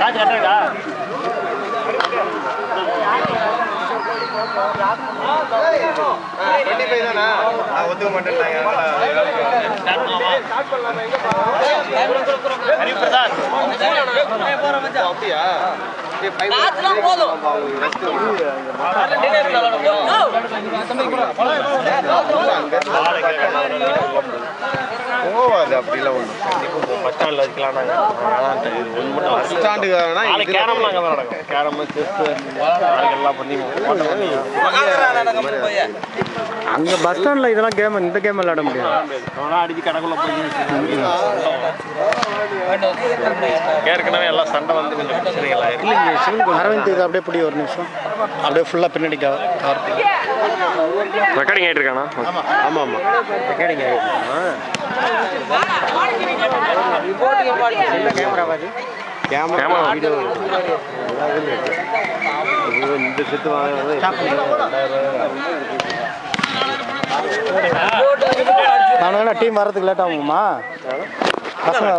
காசு கட்டுறா twenty five தானே ஒத்துக்க மாட்டேன்ட்டாங்க போவாது அப்படிலாம் ஒன்று பஸ் ஸ்டாண்டில் வச்சுக்கலாம் நாங்கள் நாளைக்கு கேரம் நாங்கள் நடக்கும். கேரம் செஸ் எல்லாம் பண்ணி அங்கே பஸ் ஸ்டாண்டில் இதெல்லாம் கேம் இந்த கேம் விளையாட முடியாது. அவனா அடிச்சு கணக்குள்ள போய் ஏற்கனவே எல்லாம் சண்டை வந்து கொஞ்சம் பிரச்சனைகள் ஆயிருக்கு. அரவிந்த் இது அப்படியே பிடி ஒரு நிமிஷம். அப்படியே ஃபுல்லாக பின்னாடி கவர் ரெக்கார்டிங் ஆகிட்டு இருக்கானா? ஆமாம் ஆமாம் ரெக்கார்டிங் கேமரா பாதி. கேமரா வீடியோ இந்த செத்து வாங்குறது நான் வேணா டீம் வரதுக்கு லேட் ஆகுமா? பசங்க